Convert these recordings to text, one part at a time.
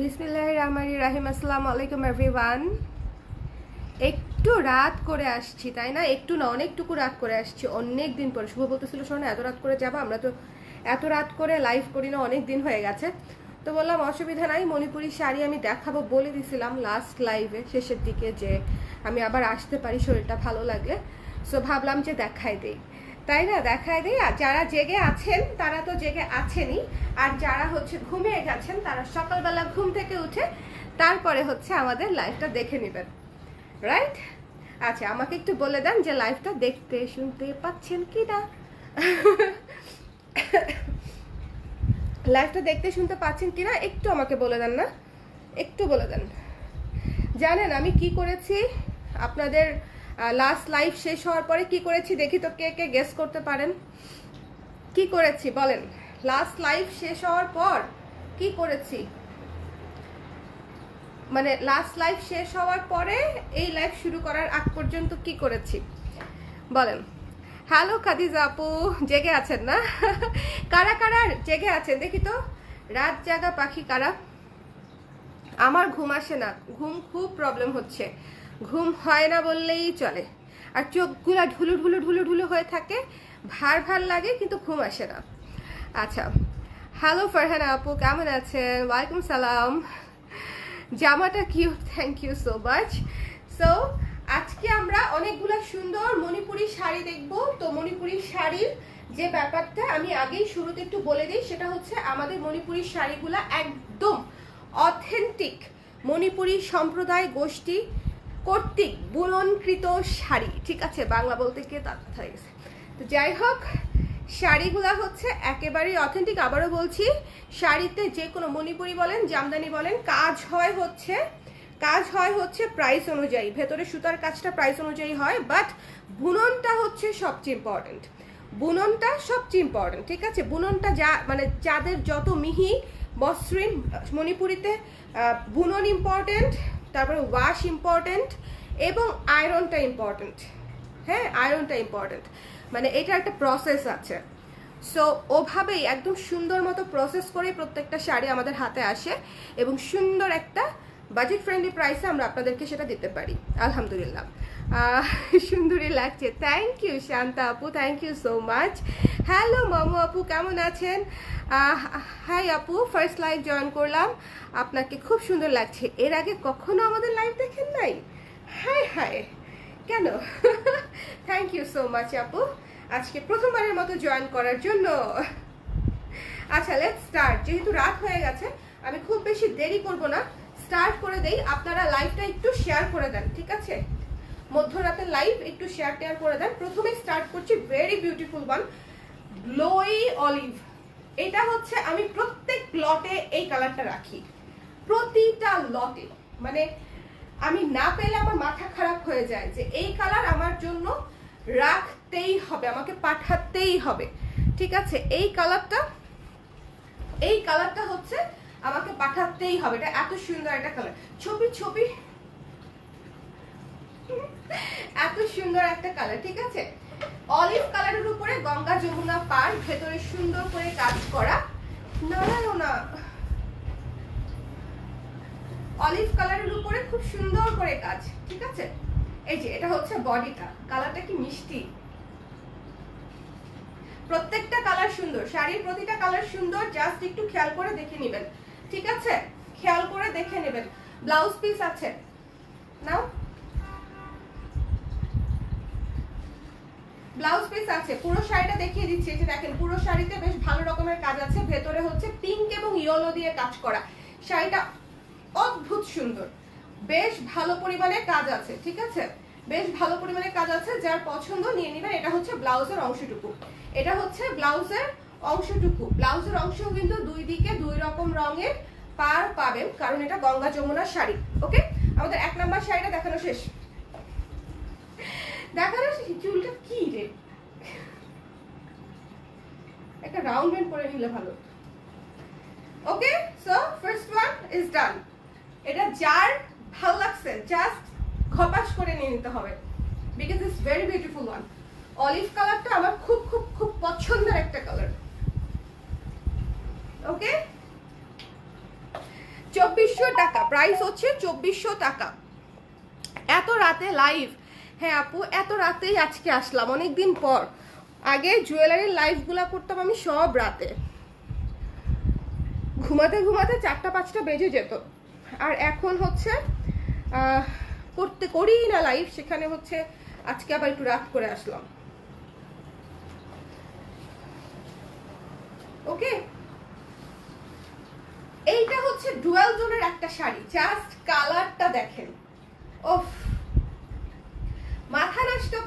বিসমিল্লাহ রহমান রাহিম, আসসালামু আলাইকুম এভরিওয়ান একটু রাত করে আসছি, তাই না? একটু না, অনেকটুকু রাত করে আসছি। অনেক দিন পরে। শুভ বলতেছিল, শোনো এত রাত করে যাব, আমরা তো এত রাত করে লাইভ করি না, অনেক দিন হয়ে গেছে। তো বললাম, অসুবিধা নাই, মণিপুরি শাড়ি আমি দেখাবো, বলে দিছিলাম লাস্ট লাইভে শেষের দিকে যে আমি আবার আসতে পারি, শরীরটা ভালো লাগলে। সো ভাবলাম যে দেখাই দেই। তাই না? দেখায় আর যারা জেগে আছেন, তারা তো জেগে আছেনই। আর যারা হচ্ছে ঘুমিয়ে গেছেন, তারা সকালবেলা ঘুম থেকে উঠে তারপরে হচ্ছে আমাদের লাইভটা দেখে নেবেন। রাইট আচ্ছা আমাকে একটু বলে দেন যে লাইভটা দেখতে শুনতে পাচ্ছেন কি না লাইভটা দেখতে শুনতে পাচ্ছেন কি না একটু আমাকে বলে দেন না? একটু বলে দেন। জানেন আমি কি করেছি? আপনাদের লাস্ট লাইভ শেষ হওয়ার পরে কি করেছি দেখি তো কে কে গেস করতে পারেন। কি করেছি বলেন। লাস্ট লাইভ শেষ হওয়ার পর কি করেছি? মানে লাস্ট লাইভ শেষ হওয়ার পরে এই লাইভ শুরু করার আগ পর্যন্ত কি করেছি? বলেন। হ্যালো খাদিজা আপু, জেগে আছেন না? কারা কারা জেগে আছেন? দেখি তো। রাত জাগা পাখি কারা? আমার ঘুম আসে না। ঘুম খুব প্রবলেম হচ্ছে। ঘুম হয় না বললেই চলে। আর চোখগুলো ঢুলু ঢুলু ঢুলু ঢুলু হয়ে থাকে, ভার ভার লাগে কিন্তু ঘুম আসে না। আচ্ছা হ্যালো ফারহানা আপু, কেমন আছেন? ওয়ালাইকুম সালাম। জামাটা cute thank you so much so আজকে আমরা অনেকগুলো সুন্দর মণিপুরি শাড়ি দেখব। তো মণিপুরি শাড়ির যে ব্যাপারটা আমি আগেই শুরুতে একটু বলে দিই, সেটা হচ্ছে আমাদের মণিপুরি শাড়িগুলো একদম অথেন্টিক মণিপুরি সম্প্রদায় গোষ্ঠী কর্তৃক বুননকৃত শাড়ি। ঠিক আছে, বাংলা বলতে গিয়ে তার কথা গেছে। তো যাই হোক, শাড়িগুলা হচ্ছে একেবারেই অথেন্টিক আবারও বলছি, শাড়িতে যে কোনো মণিপুরি বলেন, জামদানি বলেন, কাজ হয় হচ্ছে, কাজ হয় হচ্ছে প্রাইস অনুযায়ী। ভেতরে সুতার কাজটা প্রাইস অনুযায়ী হয় বাট বুননটা হচ্ছে সবচেয়ে ইম্পর্টেন্ট বুননটা সবচেয়ে ইম্পর্টেন্ট ঠিক আছে? বুননটা যা মানে যাদের যত মিহি মসৃণ মণিপুরিতে বুনন ইম্পর্টেন্ট তারপরে ওয়াশ ইম্পর্টেন্ট এবং আয়রনটা ইম্পর্টেন্ট হ্যাঁ আয়রনটা ইম্পর্টেন্ট মানে এটা একটা প্রসেস আছে। সো ওভাবেই একদম সুন্দর মতো প্রসেস করে প্রত্যেকটা শাড়ি আমাদের হাতে আসে এবং সুন্দর একটা বাজেট ফ্রেন্ডলি প্রাইসে আমরা আপনাদেরকে সেটা দিতে পারি। আলহামদুলিল্লাহ। সুন্দরী লাগছে। থ্যাংক ইউ শান্তা আপু thank you so much hello মামু আপু, কেমন আছেন? হাই আপু ফার্স্ট লাইভ জয়েন করলাম। আপনাকে খুব সুন্দর লাগছে। এর আগে কখনো আমাদের লাইভ দেখেন নাই? হাই হাই কেন? থ্যাংক ইউ সো মাচ আপু। আজকে প্রথমবারের মতো জয়েন করার জন্য। আচ্ছা লেটস স্টার্ট যেহেতু রাত হয়ে গেছে, আমি খুব বেশি দেরি করব না। স্টার্ট করে দেই। আপনারা লাইভটা একটু শেয়ার করে দেন, ঠিক আছে? মধ্যরাতের লাইভ একটু শেয়ার টেয়ার করে দেন। প্রথমে স্টার্ট করছি very beautiful one glowy olive এটা হচ্ছে আমি প্রত্যেক লটে এই কালারটা রাখি। প্রতিটা লটে মানে আমি না পেলে আমার মাথা খারাপ হয়ে যায় যে এই কালার আমার জন্য রাখতেই হবে, আমাকে পাঠাতেই হবে। ঠিক আছে? এই কালারটা এই কালারটা হচ্ছে আমাকে পাঠাতেই হবে। এটা এত সুন্দর একটা কালার ছবি ছবি। এত সুন্দর একটা কালার ঠিক আছে? অলিভ কালারের উপরে গঙ্গা যমুনা পার, ভেতরে সুন্দর করে কাজ করা। নারায়ণা অলিভ কালারের উপরে খুব সুন্দর করে কাজ, ঠিক আছে? এই যে, এটা হচ্ছে বডিটা কালারটা কি মিষ্টি? প্রত্যেকটা কালার সুন্দর। শাড়ির প্রতিটা কালার সুন্দর জাস্ট একটু খেয়াল করে দেখে নেবেন, ঠিক আছে? খেয়াল করে দেখে নেবেন। ব্লাউজ পিস আছে। নাও। ব্লাউজ পিস আছে, পুরো শাড়িটা দেখিয়ে দিচ্ছি যে দেখেন, পুরো শাড়িতে বেশ ভালো রকমের কাজ আছে। ভেতরে হচ্ছে পিঙ্ক এবং ইয়েলো দিয়ে কাজ করা। শাড়িটা অদ্ভুত সুন্দর। বেশ ভালো পরিমাণে কাজ আছে, ঠিক আছে? বেশ ভালো পরিমাণে কাজ আছে, যার পছন্দ নিয়ে নেবেন, এটা হচ্ছে ব্লাউজের অংশটুকু। এটা হচ্ছে ব্লাউজের অংশটুকু। ব্লাউজের অংশ কিন্তু দুই দিকে দুই রকম রঙের পার পাবেন, কারণ এটা গঙ্গা যমুনার শাড়ি, ওকে? আমাদের এক নাম্বার শাড়িটা দেখানো শেষ। দেখানো শেষ চুলটা কি রে? একটা রাউন্ড ব্যান্ড করে নিলে ভালো। Okay so first one is done এটা যার ভালো লাগছে জাস্ট খপাস করে নিয়ে নিতে হবে। Because it's very beautiful one olive কালারটা আমার খুব খুব খুব পছন্দের একটা কালার ওকে চব্বিশশো টাকা। প্রাইস হচ্ছে চব্বিশশো টাকা। এত রাতে লাইভ হ্যাঁ আপু, এত রাতেই আজকে আসলাম অনেক দিন পর। আগে জুয়েলারির লাইভগুলো করতাম আমি সব রাতে। ঘুমাতে ঘুমাতে চারটা, পাঁচটা বেজে যেত। আর এখন হচ্ছে করতে করি না লাইভ সেখানে হচ্ছে আজকে আবার একটু রাত করে আসলাম। ওকে এইটা হচ্ছে ডুয়াল জোনের একটা শাড়ি জাস্ট কালারটা দেখেন। ওফ!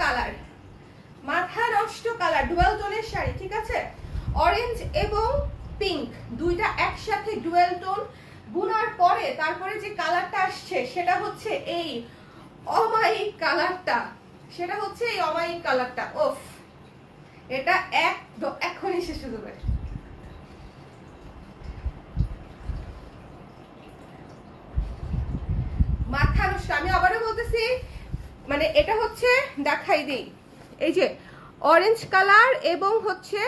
কালার। মাথা নষ্ট কালার, ডুয়াল টোনের শাড়ি, ঠিক আছে? অরেঞ্জ এবং পিঙ্ক দুইটা একসাথে ডুয়েল টোন। বুনার পরে তারপরে যে কালারটা আসছে, সেটা হচ্ছে এই অমায়িক কালারটা। সেটা হচ্ছে এই অমায়িক কালারটা। ওফ, এটা এক এখনই শেষ হতে পারে। মাথা নষ্ট, আমি আবারও বলতেছি মানে এটা হচ্ছে, দেখাই দিই। এই যে অরেঞ্জ কালার এবং হচ্ছে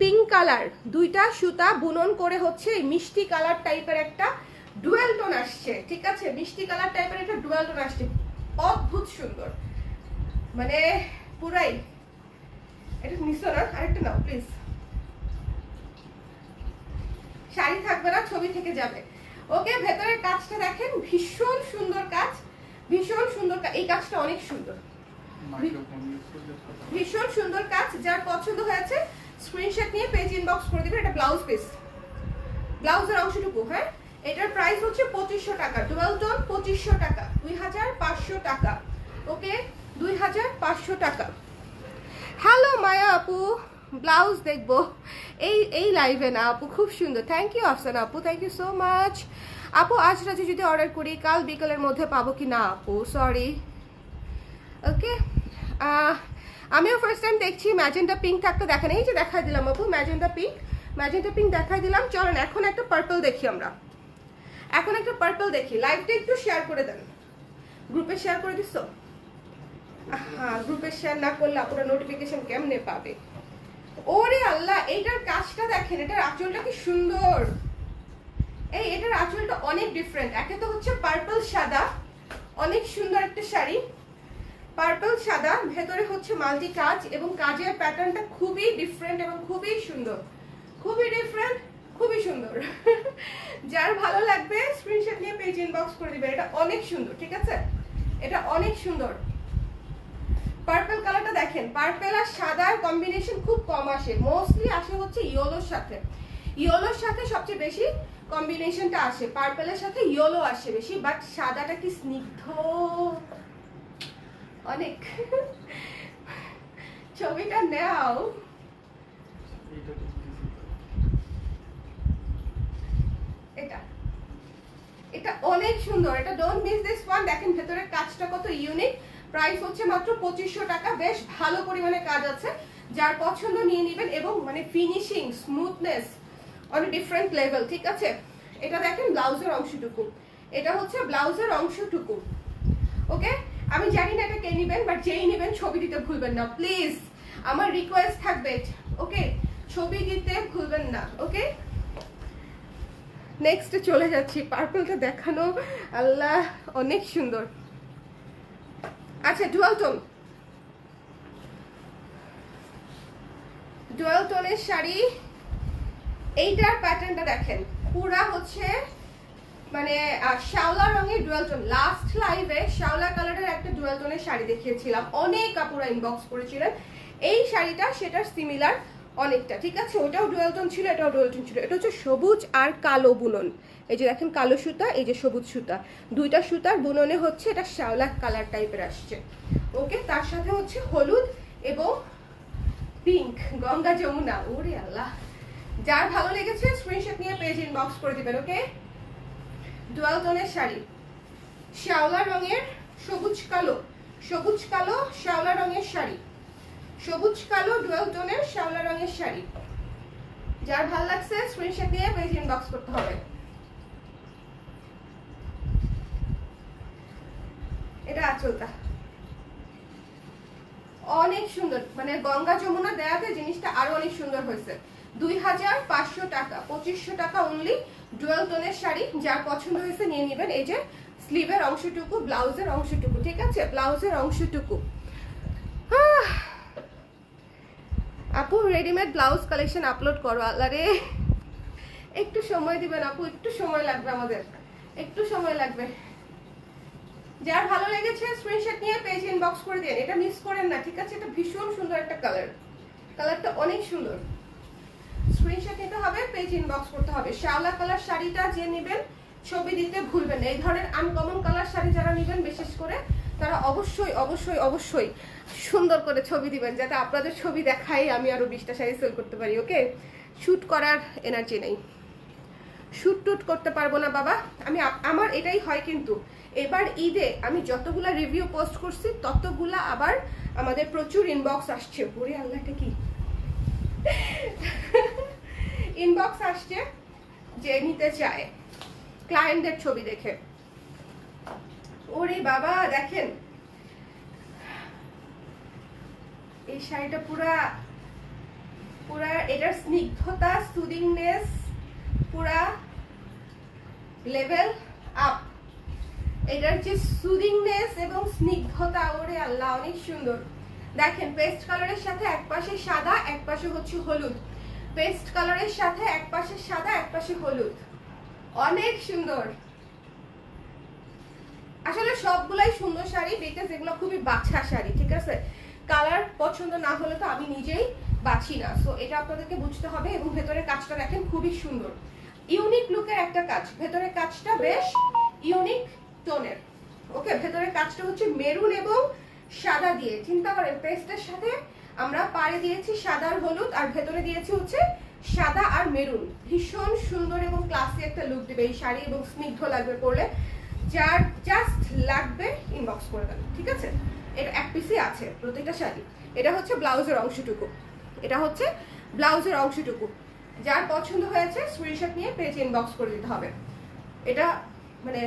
পিঙ্ক কালার দুইটা সুতা বুনন করে হচ্ছে মিষ্টি কালার টাইপের একটা ডুয়েল টোন আসছে, ঠিক আছে? মিষ্টি কালার টাইপের একটা ডুয়েল টোন আসছে। অদ্ভুত সুন্দর। মানে পুরাই। এটা নিছো না? আরেকটা নাও প্লিজ শাড়ি থাকবে না, ছবি থেকে যাবে। ওকে, ভেতরের কাজটা দেখেন, ভীষণ সুন্দর কাজ। ভীষণ সুন্দর এই কাজটা অনেক সুন্দর। ভীষণ সুন্দর কাজ যার পছন্দ হয়েছে স্ক্রিনশট নিয়ে পেজ ইনবক্স করে দিবেন এটা ব্লাউজ পিস ব্লাউজের অংশটুকু হ্যাঁ? এটার প্রাইস হচ্ছে পঁচিশশো টাকা। টুয়েলভ টোন পঁচিশশো টাকা। দুই হাজার পাঁচশো টাকা। ওকে? দুই হাজার পাঁচশো টাকা। হ্যালো মায়া আপু। ব্লাউজ দেখব। এই এই লাইভে না আপু খুব সুন্দর। থ্যাংক ইউ আফসান আপু। থ্যাংক ইউ সো মাচ আপু, আজ রাতে যদি অর্ডার করি, কাল বিকেলের মধ্যে পাবো কি না আপু? সরি ওকে আমিও ফার্স্ট টাইম দেখছি ম্যাজেন্টা পিঙ্ক থাকতে দেখা নেই। যে দেখাই দিলাম আপু ম্যাজেন্টা পিঙ্ক ম্যাজেন্টা পিঙ্ক দেখাই দিলাম। চলেন, এখন একটা পার্পল দেখি আমরা। এখন একটা পার্পল দেখি। লাইভটা একটু শেয়ার করে দেন। গ্রুপে শেয়ার করে দিছো? হ্যাঁ গ্রুপে শেয়ার না করলে আপনারা নোটিফিকেশন কেমনে পাবে? ওরে আল্লাহ, এইটার কাজটা দেখেন, এটার আঁচলটা কি সুন্দর। এই, এটার আঁচলটা অনেক ডিফারেন্ট একে তো হচ্ছে পার্পল সাদা, অনেক সুন্দর একটা শাড়ি। পার্পল সাদা, ভেতরে হচ্ছে মাল্টি কাজ এবং কাজের প্যাটার্নটা খুবই ডিফারেন্ট এবং খুবই সুন্দর। খুবই ডিফারেন্ট খুবই সুন্দর। যার ভালো লাগবে স্ক্রিনশট নিয়ে পেজ ইনবক্স করে দিবেন এটা অনেক সুন্দর, ঠিক আছে? এটা অনেক সুন্দর। পার্পল কালারটা দেখেন পার্পল আর সাদার কম্বিনেশন খুব কম আসে। মোস্টলি আসে হচ্ছে ইয়েলোর সাথে। ইয়েলোর সাথে সবচেয়ে বেশি কম্বিনেশনটা আসে পার্পলের সাথে ইয়েলো আসে বেশি বাট সাদাটা কি স্নিগ্ধ? অনেক। ছবিটা নাও। এটা। এটা অনেক সুন্দর। এটা ডোন্ট মিস দিস ওয়ান দেখেন, ভেতরের কাজটা কত ইউনিক প্রাইস হচ্ছে মাত্র পঁচিশশো টাকা। বেশ ভালো পরিমাণে কাজ আছে। যার পছন্দ নিয়ে নেবেন এবং মানে ফিনিশিং স্মুথনেস অনেক ডিফারেন্ট লেভেল ঠিক আছে? এটা দেখেন ব্লাউজের অংশটুকু। এটা হচ্ছে ব্লাউজের অংশটুকু। ওকে? আমি জানি না এটা কে নেবেন বাট যেই নেবেন ছবি দিতে ভুলবেন না। প্লিজ আমার রিকোয়েস্ট থাকবে। ওকে? ছবি দিতে ভুলবেন না, ওকে? নেক্সট চলে যাচ্ছি। পার্পলটা দেখানো, আল্লাহ, অনেক সুন্দর। আচ্ছা ডুয়াল টোন ডুয়াল টোনের শাড়ি এইটার প্যাটার্নটা দেখেন। পুরা হচ্ছে মানে শ্যাওলা রঙের ডুয়াল টোন লাস্ট লাইভে শ্যাওলা কালারের একটা ডুয়াল টোনের শাড়ি দেখিয়েছিলাম। অনেক কাপুরা ইনবক্স করেছিলেন। এই শাড়িটা সেটার সিমিলার অনেকটা, ঠিক আছে? ওটাও ডুয়াল টোন ছিল, এটাও ডুয়াল টোন ছিল। এটা হচ্ছে সবুজ আর কালো বুনন। এই যে দেখেন, কালো সুতা, এই যে সবুজ সুতা। দুইটা সুতার বুননে হচ্ছে এটা শ্যাওলা কালার টাইপের আসছে। ওকে, তার সাথে হচ্ছে হলুদ এবং পিঙ্ক গঙ্গা যমুনা। ওরে আল্লাহ। যার ভালো লেগেছে স্ক্রিনশট নিয়ে পেজ ইনবক্স করে দিবেন ওকে ডুয়াল টোনের শাড়ি। শ্যাওলা রঙের সবুজ কালো সবুজ কালো শ্যাওলা রঙের শাড়ি। সবুজ কালো ডুয়াল টোনের শ্যাওলা রঙের শাড়ি। যার ভালো লাগছে স্ক্রিনশট নিয়ে পেজ ইনবক্স করতে হবে। এটা আচলটা। অনেক সুন্দর মানে গঙ্গা যমুনা দেয়াতে জিনিসটা আরও অনেক সুন্দর হয়েছে। দুই হাজার পাঁচশো টাকা, পঁচিশশো টাকা অনলি ডুয়াল টোনের শাড়ি, যার পছন্দ হয়েছে নিয়ে নেবেন। এই যে স্লিভের অংশটুকু ব্লাউজের অংশটুকু, ঠিক আছে? ব্লাউজের অংশটুকু! আপু রেডিমেড ব্লাউজ কালেকশন আপলোড করো আল্লাহ রে একটু সময় দিবেন আপু, একটু সময় লাগবে আমাদের। একটু সময় লাগবে। যার ভালো লেগেছে স্ক্রিনশট নিয়ে পেজ ইনবক্স করে দিন এটা মিস করেন না, ঠিক আছে? এটা ভীষণ সুন্দর একটা কালার কালারটা অনেক সুন্দর। স্ক্রিনশট নিতে হবে পেজ ইনবক্স করতে হবে। শ্যাওলা কালার শাড়িটা যে নেবেন, ছবি দিতে ভুলবেন এই ধরনের আনকমন কালার শাড়ি যারা নেবেন, বিশেষ করে, তারা অবশ্যই অবশ্যই অবশ্যই সুন্দর করে ছবি দিবেন, যাতে আপনাদের ছবি দেখাই আমি আরও বিশটা শাড়ি সেল করতে পারি ওকে শুট করার এনার্জি নেই। শুট টুট করতে পারব না, বাবা। আমি আমার এটাই হয় কিন্তু, এবার ঈদে আমি যতগুলা রিভিউ পোস্ট করছি, ততগুলা আবার আমাদের প্রচুর ইনবক্স আসছে। ওরে আল্লাহটা কি? ইনবক্স আসছে যে নিতে চায় ক্লায়েন্টদের ছবি দেখে। ওরে বাবা, দেখেন। এই শাড়িটা পুরা পুরা এটার স্নিগ্ধতা, সুদিংনেস, পুরা লেভেল আপ এটার যে সুদিংনেস এবং স্নিগ্ধতা, ওরে আল্লাহ, অনেক সুন্দর। দেখেন পেস্ট কালারের সাথে এক পাশে সাদা এক পাশে হচ্ছে হলুদ। পেস্ট কালারের সাথে এক পাশে সাদা, এক পাশে হলুদ। অনেক সুন্দর। আসলে সবগুলাই সুন্দর শাড়ি বিকজ এগুলো খুবই বাছা শাড়ি, ঠিক আছে? কালার পছন্দ না হলে তো আমি নিজেই বাছি না। সো এটা আপনাদেরকে বুঝতে হবে এবং ভেতরের কাজটা দেখেন, খুবই সুন্দর। ইউনিক লুকের একটা কাজ। ভেতরের কাজটা বেশ ইউনিক টোনের ওকে ভেতরের কাজটা হচ্ছে মেরুন এবং সাদা দিয়ে। চিন্তা করেন, পেস্টের সাথে আমরা পাড়ে দিয়েছি সাদা আর হলুদ, আর ভেতরে দিয়েছি হচ্ছে সাদা আর মেরুন। ভীষণ সুন্দর এবং ক্লাসি একটা লুক দেবে এই শাড়ি এবং স্নিগ্ধ লাগবে পরলে। যার জাস্ট লাগবে ইনবক্স করে দেন ঠিক আছে? এটা এক পিসই আছে প্রত্যেকটা শাড়ি। এটা হচ্ছে ব্লাউজের অংশটুকু। এটা হচ্ছে ব্লাউজের অংশটুকু। যার পছন্দ হয়েছে স্ক্রিনশট নিয়ে পেজ ইনবক্স করে দিতে হবে। এটা মানে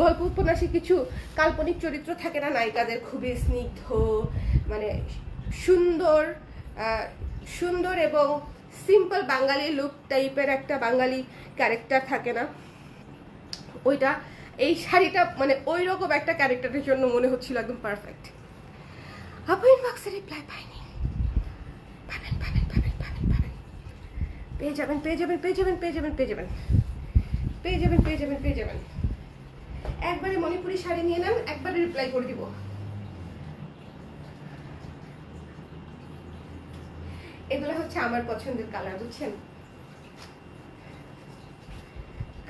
গল্প উপন্যাসে কিছু কাল্পনিক চরিত্র থাকে না। নায়িকাদের খুবই স্নিগ্ধ মানে সুন্দর সুন্দর এবং সিম্পল বাঙালি লুক টাইপের একটা বাঙালি ক্যারেক্টার থাকে না। ওইটা, এই শাড়িটা মানে ওই রকম একটা ক্যারেক্টারের জন্য মনে হচ্ছিল একদম পারফেক্ট আপু ইনবক্সে রিপ্লাই পাইনি। পেয়ে যাবেন পেয়ে যাবেন পেয়ে যাবেন পেয়ে যাবেন পেয়ে যাবেন। পেয়ে যাবেন পেয়ে যাবেন পেয়ে যাবেন। একবারে মণিপুরি শাড়ি নিয়ে নেন, একবারে রিপ্লাই করে দিব। এগুলো হচ্ছে আমার পছন্দের কালার বুঝছেন?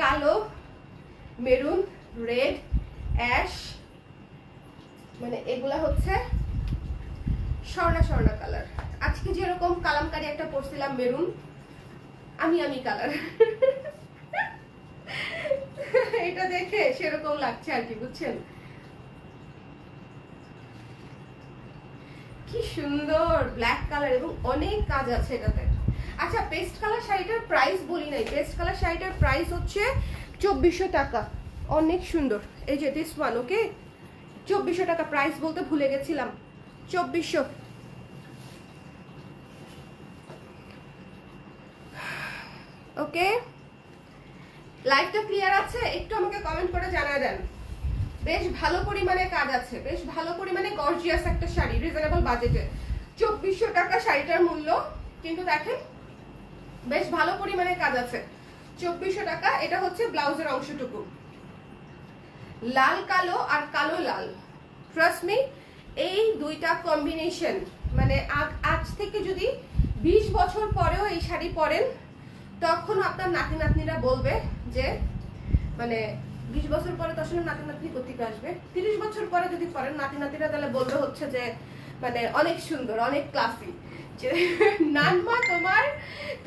কালো মেরুন রেড অ্যাশ মানে এগুলা হচ্ছে স্বর্ণা স্বর্ণা কালার আজকে যেরকম কালামকারি একটা পরছিলাম মেরুন আমি আমি কালার এটা দেখে সেরকম লাগছে আর কি, বুঝছেন? কি সুন্দর ব্ল্যাক কালার এবং অনেক কাজ আছে এটাতে। আচ্ছা পেস্ট কালার শাড়িটার প্রাইস বলি নাই। পেস্ট কালার শাড়িটার প্রাইস হচ্ছে চব্বিশশো টাকা। অনেক সুন্দর। এই যে দিস ওয়ান ওকে চব্বিশশো টাকা প্রাইস বলতে ভুলে গেছিলাম। চব্বিশশো। ওকে লাইভটা ক্লিয়ার আছে? একটু আমাকে কমেন্ট করে জানা দেন। বেশ ভালো পরিমাণে কাজ আছে। বেশ ভালো পরিমাণে গর্জিয়াস একটা শাড়ি রিজনেবল বাজেটে চব্বিশশো টাকা শাড়িটার মূল্য, কিন্তু দেখেন, বেশ ভালো পরিমাণে কাজ আছে। চব্বিশশো টাকা, এটা হচ্ছে ব্লাউজের অংশটুকু। লাল, কালো আর কালো লাল। ট্রাস্ট মি এই দুইটা কম্বিনেশন মানে আজ থেকে যদি বিশ বছর পরেও এই শাড়ি পরেন, তখন আপনার নাতি নাতনিরা বলবে যে মানে বিশ বছর পরে তো আসলে নাতি নাতনি কোথেকে আসবে? তিরিশ বছর পরে যদি পরেন নাতি নাতিরা তাহলে বলবে হচ্ছে যে মানে অনেক সুন্দর, অনেক ক্লাসি যে, নানমা, তোমার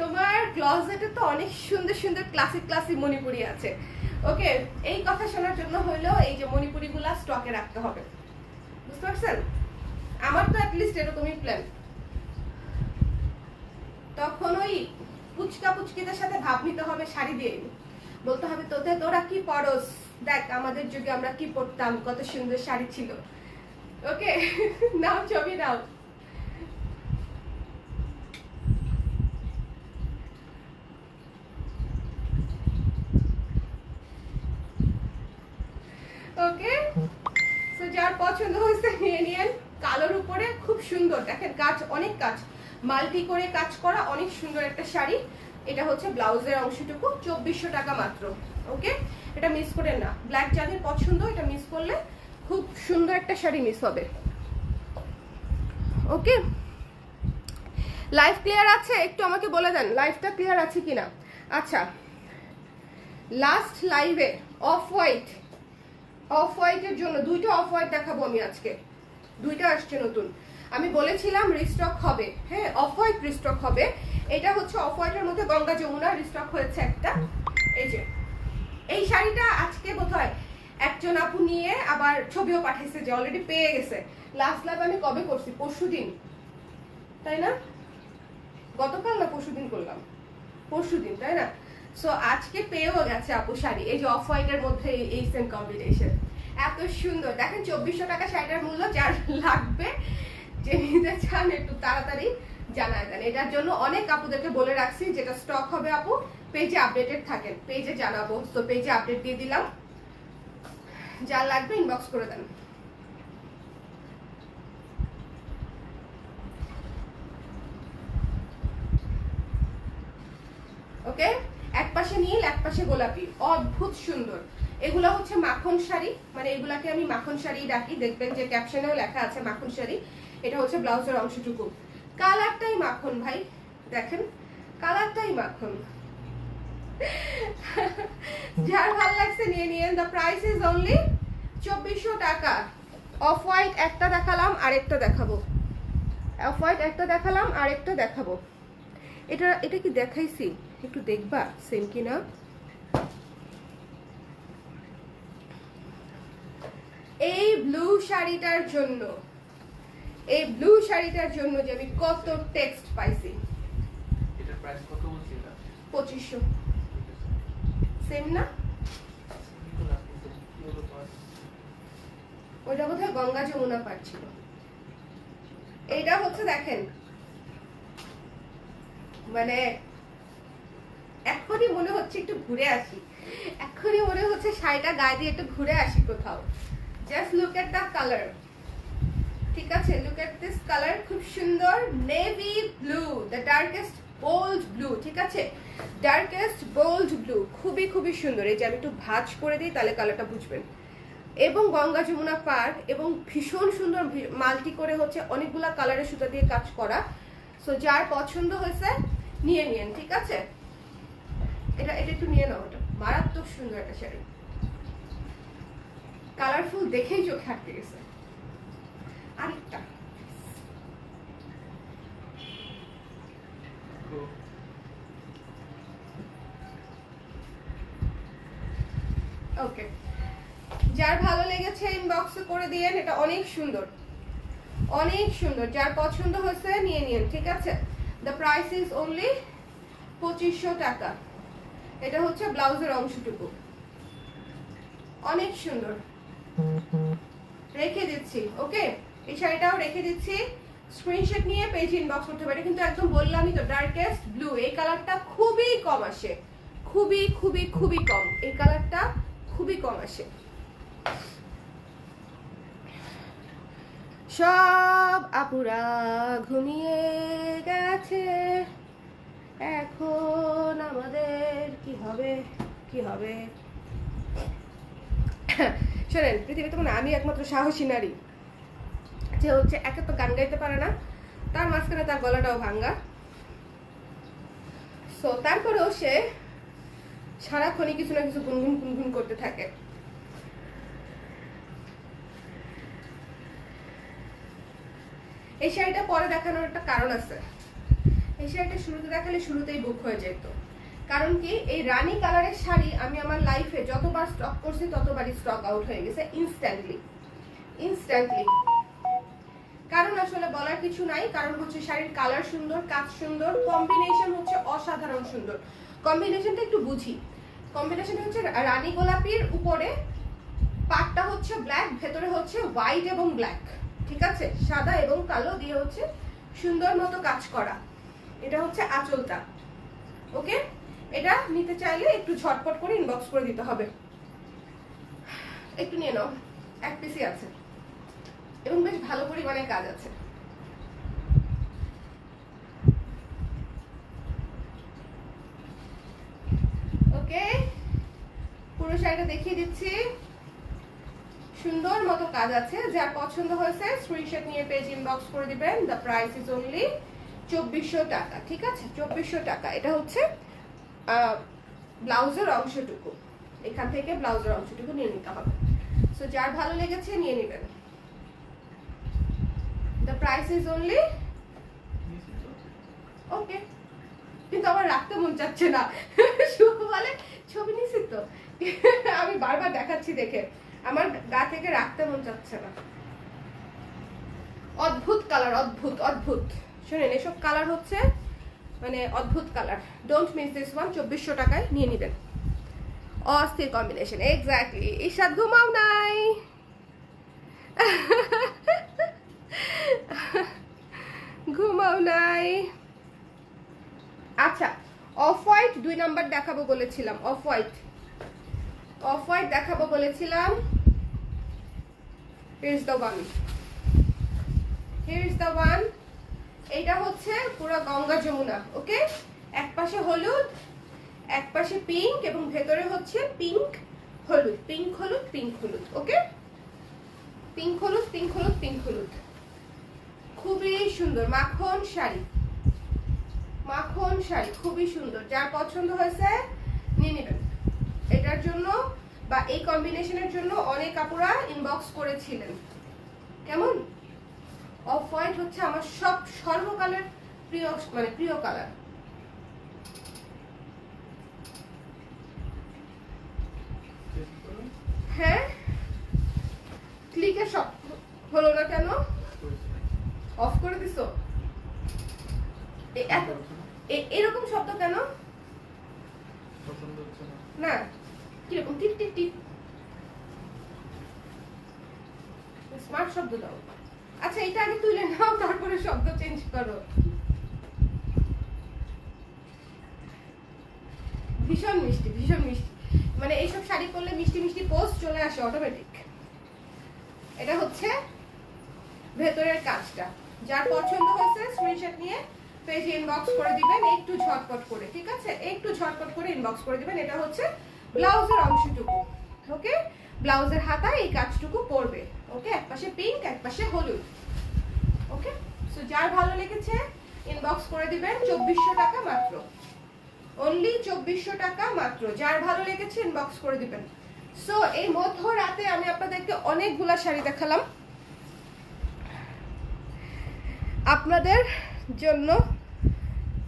তোমার ক্লজেটে তো অনেক সুন্দর সুন্দর ক্লাসিক ক্লাসিক মণিপুরি আছে। ওকে, এই কথা শোনার জন্য হইলেও এই যে মণিপুরিগুলা স্টকে রাখতে হবে। বুঝতে পারছেন? আমার তো অ্যাটলিস্ট এরকমই প্ল্যান তখন ওই পুচকা পুচকিদের সাথে ভাব নিতে হবে, শাড়ি দিয়ে বলতে হবে, তোতে, তোরা কি পরস? দেখ, আমাদের যুগে আমরা কি পরতাম? কত সুন্দর শাড়ি ছিল। ওকে, নাও, ছবি নাও। ওকে যার পছন্দ হয়েছে, নিয়ে নিয়েন। কালোর উপরে খুব সুন্দর, দেখেন কাজ অনেক কাজ মাল্টি করে কাজ করা অনেক সুন্দর একটা শাড়ি। এটা হচ্ছে ব্লাউজের অংশটুকু, চব্বিশশো টাকা মাত্র ওকে এটা মিস করেন না। ব্ল্যাক যাদের পছন্দ, এটা মিস করলে খুব সুন্দর একটা শাড়ি মিস হবে ওকে লাইফ ক্লিয়ার আছে? একটু আমাকে বলে দেন লাইফটা ক্লিয়ার আছে কিনা? আচ্ছা লাস্ট লাইভে অফ হোয়াইট অফ হোয়াইটের জন্য, দুইটা অফ হোয়াইট দেখাবো আমি আজকে। দুইটা আসছে নতুন। আমি বলেছিলাম রিস্টক হবে হ্যাঁ? অফ হোয়াইট রিস্টক হবে। এটা হচ্ছে অফ হোয়াইটের মধ্যে গঙ্গা যমুনা রিস্টক হয়েছে একটা। এই যে। এই শাড়িটা আজকে বোধহয় একজন আপু নিয়ে আবার ছবিও পাঠিয়েছে যে অলরেডি পেয়ে গেছে। লাস্ট লাভ আমি কবে করছি? পরশু দিন তাই না? গতকাল না পরশু দিন করলাম? পরশু দিন তাই না? সো আজকে পেয়েও গেছে আপু শাড়ি। এই যে অফ হোয়াইটের মধ্যে এই সেম কম্বিনেশন এত সুন্দর। দেখেন, চব্বিশশো টাকা শাড়িটার মূল্য যার লাগবে, যে নিতে চান একটু তাড়াতাড়ি জানায় দেন। এটার জন্য অনেক আপুদেরকে বলে রাখছি, যেটা স্টক হবে আপু পেজে আপডেটেড থাকেন। পেজে জানাব। তো পেজে আপডেট দিয়ে দিলাম। যার লাগবে ইনবক্স করে দেন। ওকে? এক পাশে নীল এক পাশে গোলাপি। অদ্ভুত সুন্দর। এগুলো হচ্ছে মাখন শাড়ি। মানে এগুলাকে আমি মাখন শাড়ি ডাকি। দেখবেন যে ক্যাপশনেও লেখা আছে মাখন শাড়ি। এটা হচ্ছে ব্লাউজের অংশটুকু। কালারটাই মাখন ভাই। দেখেন, কালারটাই মাখন। যার ভালো লাগছে নিয়ে নিয়েন। দ্য প্রাইস ইজ অনলি চব্বিশশো টাকা। অফ হোয়াইট একটা দেখালাম, আরেকটা দেখাবো। অফ হোয়াইট একটা দেখালাম, আরেকটা দেখাবো। এটা এটা কি দেখাইছি? একটু দেখবা সেম কিনা? এই ব্লু শাড়িটার জন্য। এই ব্লু শাড়িটার জন্য যে আমি কত টেক্সট পাইছি? এটার প্রাইস কত বলছি এটা? পঁচিশশো। সেম না? ওইটা বোধহয় গঙ্গা যমুনা পার ছিল। এইটা হচ্ছে দেখেন মানে এখনই মনে হচ্ছে একটু ঘুরে আসি। এখনই মনে হচ্ছে শাড়িটা গায়ে দিয়ে একটু ঘুরে আসি কোথাও। Just look at the colour ঠিক আছে লুক এট দিস কালার খুব সুন্দর navy blue the darkest bold blue ঠিক আছে? ডার্কেস্ট বোল্ড ব্লু খুবই খুবই সুন্দর। এই যে আমি একটু ভাজ করে দিই, তাহলে কালারটা বুঝবেন। এবং গঙ্গা যমুনা পার্ক, এবং ভীষণ সুন্দর মাল্টি করে হচ্ছে অনেকগুলা কালারের সুতা দিয়ে কাজ করা। সো যার পছন্দ হয়েছে, নিয়ে নিয়েন, ঠিক আছে? এটা এটা একটু নিয়ে নাও, এটা মারাত্মক সুন্দর একটা শাড়ি। কালারফুল দেখেই চোখে আটকে গেছে। আরেকটা। ওকে যার ভালো লেগেছে ইনবক্সে করে দিয়েন, এটা অনেক সুন্দর। অনেক সুন্দর। যার পছন্দ হয়েছে, নিয়ে নিন ঠিক আছে? দ্য প্রাইস ইজ অনলি পঁচিশশো টাকা। এটা হচ্ছে ব্লাউজের অংশটুকু। অনেক সুন্দর। রেখে দিচ্ছি ওকে এই শাড়িটাও রেখে দিচ্ছি। স্ক্রিনশট নিয়ে পেজ ইনবক্স করতে পারে। কিন্তু একদম বললামই তো ডার্কেস্ট ব্লু এই কালারটা খুবই কম আসে। খুবই খুবই খুবই কম। এই কালারটা খুবই কম আসে। সব আপুরা ঘুমিয়ে গেছে। এখন আমাদের কি হবে? কি হবে? শোনেন, পৃথিবীতে মানে আমি একমাত্র সাহসী নারী। যে হচ্ছে একে তো গান গাইতে পারে না, তার মাঝখানে তার গলাটাও ভাঙ্গা। সো তারপরেও সে সারাক্ষণই কিছু না কিছু গুনগুন গুনগুন করতে থাকে। এই শাড়িটা পরে দেখানোর একটা কারণ আছে। এই শাড়িটা শুরুতে দেখালে শুরুতেই বুক হয়ে যেত। কারণ কি, এই রানী কালারের শাড়ি আমি আমার লাইফে যতবার স্টক করছি, ততবারই স্টক আউট হয়ে গেছে ইনস্ট্যান্টলি ইনস্ট্যান্টলি কারণ আসলে বলার কিছু নাই, কারণ হচ্ছে শাড়ির কালার সুন্দর, কাজ সুন্দর কম্বিনেশন হচ্ছে অসাধারণ সুন্দর। কম্বিনেশনটা একটু বুঝি। কম্বিনেশন হচ্ছে রানী গোলাপির উপরে, পাটটা হচ্ছে ব্ল্যাক ভেতরে হচ্ছে হোয়াইট এবং ব্ল্যাক ঠিক আছে? সাদা এবং কালো দিয়ে হচ্ছে সুন্দর মতো কাজ করা। এটা হচ্ছে আঁচলটা। ওকে? এটা নিতে চাইলে একটু ঝটপট করে ইনবক্স করে দিতে হবে। একটু নিয়ে নাও। এক পিসি আছে। এবং বেশ ভালো পরিমাণে কাজ আছে। ওকে পুরো শাড়িটা দেখিয়ে দিচ্ছি। সুন্দর মতো কাজ আছে। যার পছন্দ হয়েছে স্ক্রিনশট নিয়ে পেজ ইনবক্স করে দিবেন। দ্য প্রাইস ইজ অনলি চব্বিশশো টাকা, ঠিক আছে? চব্বিশশো টাকা। এটা হচ্ছে ব্লাউজের অংশটুকু। এখান থেকে ব্লাউজের অংশটুকু নিয়ে নিতে হবে। সো যার ভালো লেগেছে নিয়ে নেবেন। The price is only okay কিন্তু আমার রাখতে মন চাচ্ছে না। শুভ বলে, ছবি নিছি তো? আমি বারবার দেখাচ্ছি দেখে। আমার গা থেকে রাখতে মন চাচ্ছে না। অদ্ভুত কালার অদ্ভুত অদ্ভুত। শুনেন, এসব কালার হচ্ছে মানে অদ্ভুত colour don't miss this one চব্বিশশো টাকায় নিয়ে নেবেন। অস্থির কম্বিনেশন এক্স্যাক্টলি ঈশাদ, ঘুমাও নাই। ঘুমাও নাই। আচ্ছা অফ হোয়াইট দুই নাম্বার দেখাবো বলেছিলাম অফ হোয়াইট অফ হোয়াইট দেখাবো বলেছিলাম। Here the one here the one এইটা হচ্ছে পুরো গঙ্গা যমুনা, ওকে? এক পাশে হলুদ, এক পাশে পিঙ্ক এবং ভেতরে হচ্ছে পিঙ্ক হলুদ। পিঙ্ক হলুদ পিঙ্ক হলুদ, ওকে? পিঙ্ক হলুদ পিঙ্ক হলুদ পিঙ্ক হলুদ। খুবই সুন্দর। মাখন শাড়ি। মাখন শাড়ি খুবই সুন্দর। যার পছন্দ হয়েছে, নিয়ে নেবেন। এটার জন্য বা এই কম্বিনেশনের জন্য অনেক আপুরা ইনবক্স করেছিলেন। কেমন? অফ হোয়াইট হচ্ছে আমার সব সর্বকালের প্রিয় মানে প্রিয় কালার হ্যাঁ? ক্লিকের সব হলো না কেন? অফ করে দিছো? এ- এত- এ- এরকম শব্দ কেন? না। না কীরকম? টিপ টিপ টিপ স্মার্ট শব্দ দাও। আচ্ছা এটা আগে তুলে নাও তারপরে শব্দ চেঞ্জ করো। ভীষণ মিষ্টি ভীষণ মিষ্টি। মানে এইসব শাড়ি পরলে মিষ্টি মিষ্টি পোস্ট চলে আসে অটোমেটিক এটা হচ্ছে ভেতরের কাজটা। যার পছন্দ হয়েছে স্ক্রিনশট নিয়ে পেজে ইনবক্স করে দিবেন, একটু ঝটপট করে, ঠিক আছে? একটু ঝটপট করে ইনবক্স করে দিবেন, এটা হচ্ছে ব্লাউজের অংশটুকু ওকে ব্লাউজের হাতা এই কাজটুকু পড়বে ওকে একপাশে পিঙ্ক একপাশে হলুদ ওকে সো যার ভালো লেগেছে ইনবক্স করে দিবেন, চব্বিশশো টাকা মাত্র অনলি চব্বিশশো টাকা মাত্র, যার ভালো লেগেছে ইনবক্স করে দিবেন। সো এই মধ্য রাতে আমি আপনাদেরকে অনেকগুলা শাড়ি দেখালাম। আপনাদের জন্য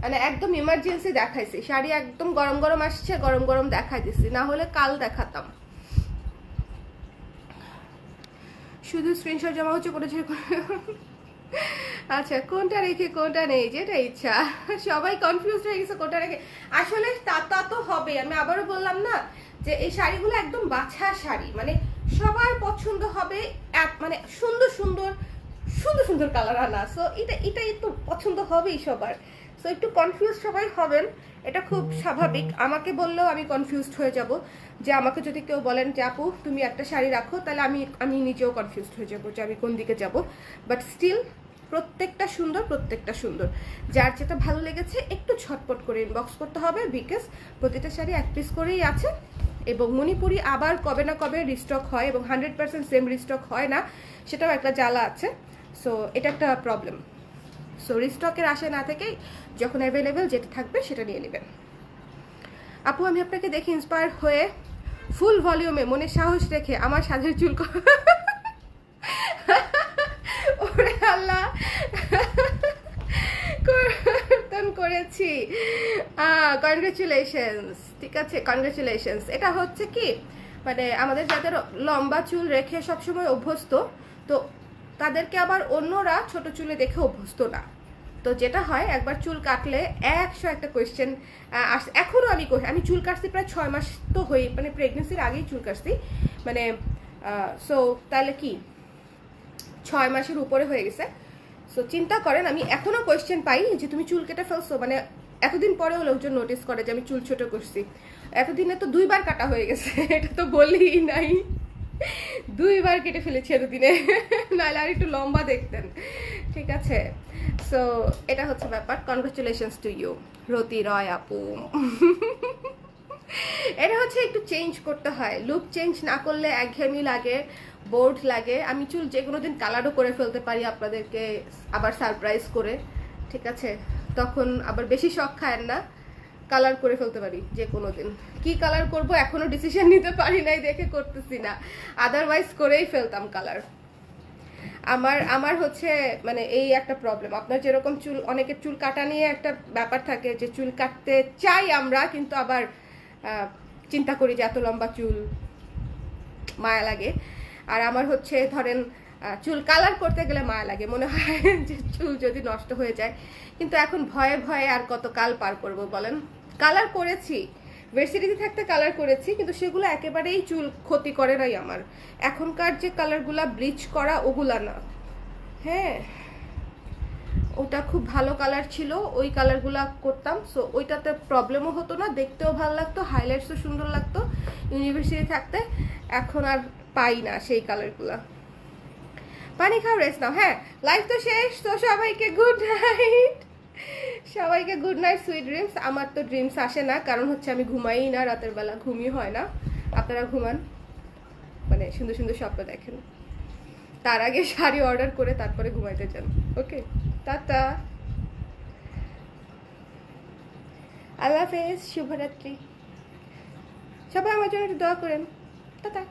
মানে একদম ইমার্জেন্সি দেখাইছি। শাড়ি একদম গরম গরম আসছে, গরম গরম দেখাই দিছি। না হলে কাল দেখাতাম। শুধু স্ক্রিনশট জমা হচ্ছে করেছে আচ্ছা কোনটা রেখে, কোনটা নেই? যেটা ইচ্ছা। সবাই কনফিউজ হয়ে গেছে কোনটা রেখে। আসলে তা তা হবে আমি আবারও বললাম না যে এই শাড়িগুলো একদম বাছা শাড়ি। মানে সবার পছন্দ হবে মানে সুন্দর সুন্দর সুন্দর সুন্দর কালার আনা। সো এটা এটা একটু পছন্দ হবেই সবার। সো একটু কনফিউজ সবাই হবেন, এটা খুব স্বাভাবিক। আমাকে বললেও আমি কনফিউজড হয়ে যাব। যে আমাকে যদি কেউ বলেন যে, আপু, তুমি একটা শাড়ি রাখো, তাহলে আমি আমি নিজেও কনফিউজড হয়ে যাব যে আমি কোন দিকে যাব। বাট স্টিল প্রত্যেকটা সুন্দর প্রত্যেকটা সুন্দর। যার যেটা ভালো লেগেছে, একটু ছটপট করে ইনবক্স করতে হবে বিকজ প্রতিটা শাড়ি এক পিস করেই আছে। এবং মণিপুরি আবার কবে না কবে রিস্টক হয়, এবং হান্ড্রেড পার্সেন্ট সেম রিস্টক হয় না, সেটাও একটা জ্বালা আছে। সো এটা একটা প্রবলেম সো রিস্টকের আশা না থেকেই যখন অ্যাভেলেবেল যেটা থাকবে সেটা নিয়ে নেবেন। আপু, আমি আপনাকে দেখে ইন্সপায়ার হয়ে ফুল ভলিউমে মনে সাহস রেখে আমার সাজের চুল ওরে আল্লাহ! করেছি। কনগ্রেচুলেশনস ঠিক আছে কনগ্রেচুলেশনস এটা হচ্ছে কি? মানে আমাদের যাদের লম্বা চুল রেখে সবসময় অভ্যস্ত, তো তাদেরকে আবার অন্যরা ছোট চুলে দেখে অভ্যস্ত না। তো যেটা হয়, একবার চুল কাটলে একশো একটা কোয়েশ্চেন আস এখনও আমি আমি চুল কাটছি প্রায় ছয় মাস তো হই মানে প্রেগনেন্সির আগেই চুল কাটছি। মানে সো তাহলে কি? ছয় মাসের উপরে হয়ে গেছে। সো চিন্তা করেন, আমি এখনও কোয়েশ্চেন পাই যে তুমি চুল কেটে ফেলছো মানে এতদিন পরেও লোকজন নোটিস করে যে আমি চুল ছোট করছি। এতদিনে তো দুইবার কাটা হয়ে গেছে, এটা তো বললেই নাই। দুইবার কেটে ফেলেছি এতদিনে। নাহলে আর একটু লম্বা দেখতেন। ঠিক আছে? সো এটা হচ্ছে ব্যাপার। কনগ্রাচুলেশনস টু ইউ রতি রয় আপু। এটা হচ্ছে একটু চেঞ্জ করতে হয়। লুক চেঞ্জ না করলে একঘেয়েমি লাগে বোর্ড লাগে। আমি চুল যে কোনো দিন কালারও করে ফেলতে পারি আপনাদেরকে আবার সারপ্রাইজ করে। ঠিক আছে? তখন আবার বেশি শখ খায় না। কালার করে ফেলতে পারি যে কোনো দিন। কি কালার করব এখনও ডিসিশন নিতে পারি নাই, দেখে করতেছি না। আদারওয়াইজ করেই ফেলতাম কালার আমার আমার হচ্ছে মানে এই একটা প্রবলেম আপনার যেরকম চুল, অনেকের চুল কাটা নিয়ে একটা ব্যাপার থাকে যে চুল কাটতে চাই আমরা, কিন্তু আবার চিন্তা করি যে এত লম্বা চুল মায়া লাগে। আর আমার হচ্ছে ধরেন চুল কালার করতে গেলে মায়া লাগে। মনে হয় যে চুল যদি নষ্ট হয়ে যায়। কিন্তু এখন ভয়ে ভয়ে আর কত কাল পার করব বলেন? কালার করেছি। ভার্সিটিতে থাকতে কালার করেছি, কিন্তু সেগুলো একেবারেই চুল ক্ষতি করে নাই আমার। এখনকার যে কালারগুলা ব্লিচ করা, ওগুলা না। হ্যাঁ ওটা খুব ভালো কালার ছিল, ওই কালারগুলা করতাম। সো ওইটাতে প্রবলেমও হতো না, দেখতেও ভালো লাগতো হাইলাইটসও সুন্দর লাগতো। ইউনিভার্সিটি থাকতে এখন আর পাই না সেই কালারগুলা পানি খাও রেস্ট নাও। হ্যাঁ লাইফ তো শেষ। তো সবাইকে গুড নাইট সবাইকে গুড নাইট সুইট ড্রিমস আমার তো ড্রিমস আসে না, কারণ হচ্ছে আমি ঘুমাই না, রাতের বেলা ঘুমই হয় না। আপনারা ঘুমান। মানে সুন্দর সুন্দর স্বপ্ন দেখেন। তার আগে শাড়ি অর্ডার করে তারপরে ঘুমাইতে যান। ওকে টাটা আল্লাহ হাফেজ, শুভরাত্রি। সবাই আমার জন্য একটু দোয়া করেন। টাটা